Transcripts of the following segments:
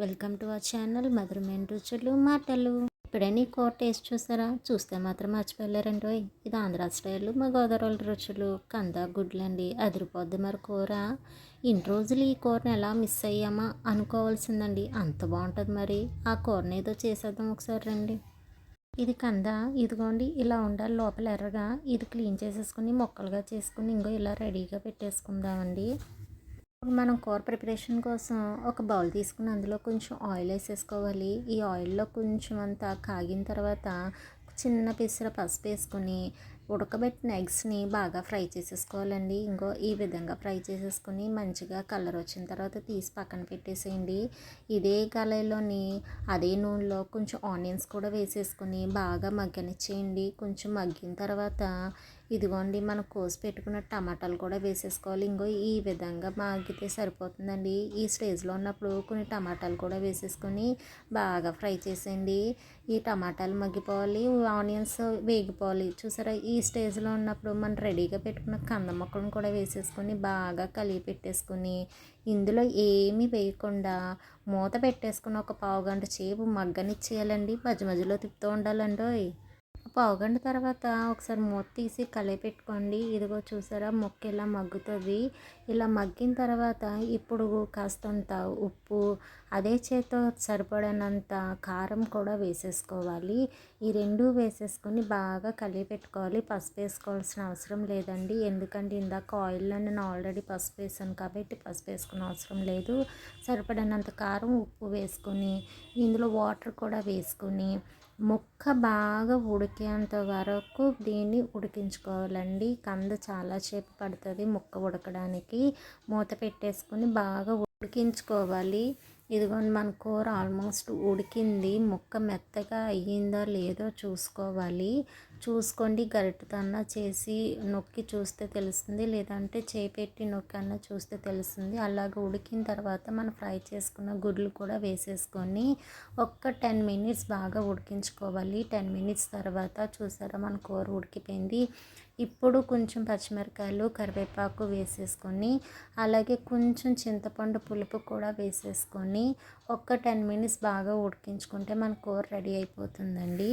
Welcome to our channel మధురమైన రుచులు మాటలు. ఇప్పుడైనా ఈ కూర టేస్ట్ చూసారా? చూస్తే మాత్రం మర్చిపోలేరండి ఇది ఆంధ్ర స్టైల్ మా గోదావరి రుచులు. కంద గుడ్లండి అదిరిపోద్ది మరి కూర. ఇన్ని రోజులు ఈ కూరని ఎలా మిస్ అయ్యామా? అనుకోవాల్సిందండి. అంత బాగుంటుంది మరి. ఆ కూరని ఏదో చేసేద్దాం ఒకసారి రండి. ఇది కంద. ఇదిగోండి ఇలా ఉండాలి. లోపల ఎర్రగా ఇది క్లీన్ చేసేసుకుని మొక్కలుగా చేసుకుని ఇంకో ఇలా రెడీగా పెట్టేసుకుందామండి. మనం కూర ప్రిపరేషన్ కోసం ఒక బౌల్ తీసుకుని అందులో కొంచెం ఆయిల్ వేసేసుకోవాలి. ఈ ఆయిల్లో కొంచెం అంతా కాగిన తర్వాత చిన్న పిసర పసుపు వేసుకొని ఉడకబెట్టిన ఎగ్స్ని బాగా ఫ్రై చేసేసుకోవాలండి. ఇంకో ఈ విధంగా ఫ్రై చేసేసుకొని మంచిగా కలర్ వచ్చిన తర్వాత తీసి పక్కన పెట్టేసేయండి. ఇదే కళాయిలోని అదే నూనెలో కొంచెం ఆనియన్స్ కూడా వేసేసుకొని బాగా మగ్గనిచ్చేయండి. కొంచెం మగ్గిన తర్వాత ఇదిగోండి మనం కోసి పెట్టుకున్న టమాటాలు కూడా వేసేసుకోవాలి. ఇంకో ఈ విధంగా మాగితే సరిపోతుందండి. ఈ స్టేజ్లో ఉన్నప్పుడు కొన్ని టమాటాలు కూడా వేసేసుకొని బాగా ఫ్రై చేసేయండి. ఈ టమాటాలు మగ్గిపోవాలి ఆనియన్స్ వేగిపోవాలి. చూసారా ఈ స్టేజ్లో ఉన్నప్పుడు మనం రెడీగా పెట్టుకున్న కంద మొక్కలను కూడా వేసేసుకొని బాగా కలిపి పెట్టేసుకొని ఇందులో ఏమీ వేయకుండా మూత పెట్టేసుకుని ఒక పావు గంట సేపు మగ్గనిచ్చేయాలండి. మధ్య మధ్యలో తిప్పుతూ ఉండాలండి పావుగంట తర్వాత ఒకసారి మూత తీసి పెట్టుకోండి. ఇదిగో చూసారా మొక్క ఇలా మగ్గుతుంది. ఇలా మగ్గిన తర్వాత ఇప్పుడు కాస్తంత ఉప్పు అదే చేతో సరిపడినంత కారం కూడా వేసేసుకోవాలి. ఈ రెండు వేసేసుకొని బాగా పెట్టుకోవాలి. పసుపు వేసుకోవాల్సిన అవసరం లేదండి. ఎందుకంటే ఇందాక ఆయిల్లో నేను ఆల్రెడీ పసుపు వేసాను కాబట్టి పసుపు వేసుకున్న అవసరం లేదు. సరిపడినంత కారం ఉప్పు వేసుకొని ఇందులో వాటర్ కూడా వేసుకొని ముక్క బాగా ఉడికేంత వరకు దీన్ని ఉడికించుకోవాలండి. కంద చాలాసేపు పడుతుంది ముక్క ఉడకడానికి. మూత పెట్టేసుకొని బాగా ఉడికించుకోవాలి. ఇదిగోండి మన కూర ఆల్మోస్ట్ ఉడికింది. ముక్క మెత్తగా అయ్యిందో లేదో చూసుకోవాలి. చూసుకోండి గరిటతన్నా చేసి నొక్కి చూస్తే తెలుస్తుంది. లేదంటే చేయి పెట్టి నొక్కి అన్నా చూస్తే తెలుస్తుంది. అలాగ ఉడికిన తర్వాత మనం ఫ్రై చేసుకున్న గుడ్లు కూడా వేసేసుకొని ఒక్క టెన్ మినిట్స్ బాగా ఉడికించుకోవాలి. టెన్ మినిట్స్ తర్వాత చూసారా మన కూర ఉడికిపోయింది. ఇప్పుడు కొంచెం పచ్చిమిరకాయలు కరివేపాకు వేసేసుకొని అలాగే కొంచెం చింతపండు పులుపు కూడా వేసేసుకొని ఒక్క టెన్ మినిట్స్ బాగా ఉడికించుకుంటే మన కూర రెడీ అయిపోతుందండి.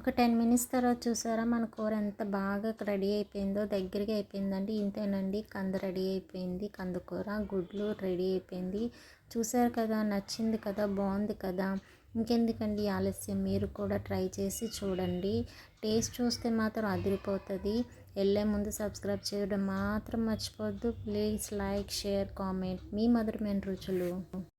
ఒక టెన్ మినిట్స్ తర్వాత చూసారా మన కూర ఎంత బాగా రెడీ అయిపోయిందో దగ్గరికి అయిపోయిందండి. ఇంతేనండి కంద రెడీ అయిపోయింది కందకూర గుడ్లు రెడీ అయిపోయింది. చూసారు కదా నచ్చింది కదా బాగుంది కదా. ఇంకెందుకండి ఆలస్యం? మీరు కూడా ట్రై చేసి చూడండి. టేస్ట్ చూస్తే మాత్రం అదిరిపోతుంది. వెళ్ళే ముందు సబ్స్క్రైబ్ చేయడం మాత్రం మర్చిపోవద్దు. Please like share comment. మీ మధురమైన రుచులు.